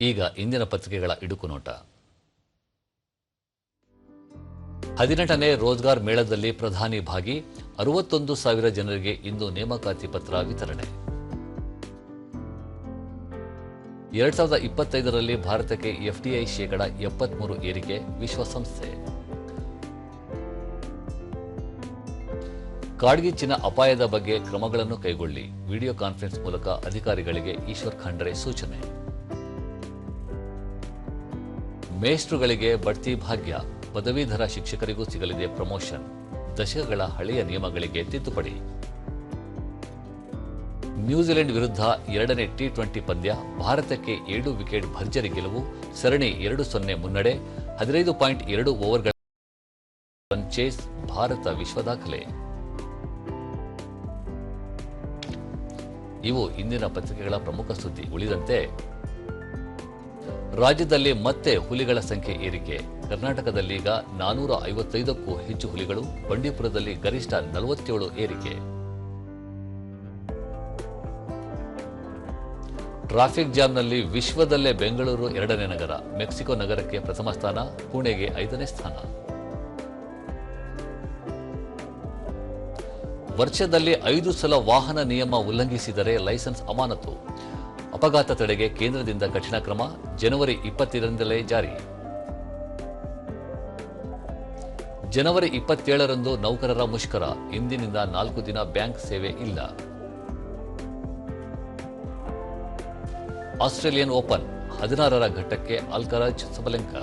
ಈಗ ಇಂದಿನ ಪತ್ರಿಕೆಗಳ ಇಡುಕು ನೋಟ. ಹದಿನೆಂಟನೇ ರೋಜ್ಗಾರ್ ಮೇಳದಲ್ಲಿ ಪ್ರಧಾನಿ ಭಾಗಿ ಅರವತ್ತೊಂದು ಸಾವಿರ ಜನರಿಗೆ ಇಂದು ನೇಮಕಾತಿ ಪತ್ರ ವಿತರಣೆ. ಎರಡ್ ಸಾವಿರದ ಇಪ್ಪತ್ತೈದರಲ್ಲಿ ಭಾರತಕ್ಕೆ ಎಫ್ಡಿಐ ಶೇಕಡ ಎಪ್ಪತ್ಮೂರು ಏರಿಕೆ ವಿಶ್ವಸಂಸ್ಥೆ. ಕಾಡ್ಗಿಚ್ಚಿನ ಅಪಾಯದ ಬಗ್ಗೆ ಕ್ರಮಗಳನ್ನು ಕೈಗೊಳ್ಳಿ. ವಿಡಿಯೋ ಕಾನ್ಫರೆನ್ಸ್ ಮೂಲಕ ಅಧಿಕಾರಿಗಳಿಗೆ ಈಶ್ವರ್ ಖಂಡ್ರೆ ಸೂಚನೆ. ಮೇಷ್ಟ್ರುಗಳಿಗೆ ಬಡ್ತಿ ಭಾಗ್ಯ, ಪದವೀಧರ ಶಿಕ್ಷಕರಿಗೂ ಸಿಗಲಿದೆ ಪ್ರಮೋಷನ್. ದಶಕಗಳ ಹಳೆಯ ನಿಯಮಗಳಿಗೆ ತಿದ್ದುಪಡಿ. ನ್ಯೂಜಿಲೆಂಡ್ ವಿರುದ್ಧ ಎರಡನೇ ಟಿ ಟ್ವೆಂಟಿ ಪಂದ್ಯ, ಭಾರತಕ್ಕೆ ಏಳು ವಿಕೆಟ್ ಭರ್ಜರಿ ಗೆಲುವು, ಸರಣಿ ಎರಡು ಸೊನ್ನೆ ಮುನ್ನಡೆ, ಹದಿನೈದು ಪಾಯಿಂಟ್ ಎರಡು ಓವರ್ಗಳ ಚೇಸ್ ಭಾರತ ವಿಶ್ವ ದಾಖಲೆ. ಇವು ಇಂದಿನ ಪತ್ರಿಕೆಗಳ ಪ್ರಮುಖ ಸುದ್ದಿ. ಉಳಿದಂತೆ ರಾಜ್ಯದಲ್ಲಿ ಮತ್ತೆ ಹುಲಿಗಳ ಸಂಖ್ಯೆ ಏರಿಕೆ. ಕರ್ನಾಟಕದಲ್ಲೀಗ ನಾನೂರ ಐವತ್ತೈದಕ್ಕೂ ಹೆಚ್ಚು ಹುಲಿಗಳು, ಬಂಡೀಪುರದಲ್ಲಿ ಗರಿಷ್ಠ ನಲವತ್ತೇಳು ಏರಿಕೆ. ಟ್ರಾಫಿಕ್ ಜಾಮ್ನಲ್ಲಿ ವಿಶ್ವದಲ್ಲೇ ಬೆಂಗಳೂರು ಎರಡನೇ ನಗರ, ಮೆಕ್ಸಿಕೋ ನಗರಕ್ಕೆ ಪ್ರಥಮ ಸ್ಥಾನ, ಪುಣೆಗೆ ಐದನೇ ಸ್ಥಾನ. ವರ್ಷದಲ್ಲಿ ಐದು ಸಲ ವಾಹನ ನಿಯಮ ಉಲ್ಲಂಘಿಸಿದರೆ ಲೈಸೆನ್ಸ್ ಅಮಾನತು. ಅಪಘಾತ ತಡೆಗೆ ಕೇಂದ್ರದಿಂದ ಕಠಿಣ ಕ್ರಮ ಜನವರಿ ಇಪ್ಪತ್ತೇಳರಿಂದಲೇ ಜಾರಿ. ಜನವರಿ ಇಪ್ಪತ್ತೇಳರಂದು ನೌಕರರ ಮುಷ್ಕರ. ಇಂದಿನಿಂದ ನಾಲ್ಕು ದಿನ ಬ್ಯಾಂಕ್ ಸೇವೆ ಇಲ್ಲ. ಆಸ್ಟ್ರೇಲಿಯನ್ ಓಪನ್ ಹದಿನಾರರ ಘಟ್ಟಕ್ಕೆ ಅಲ್ಕರಾಜ್ ಸಬಲೆಂಕ.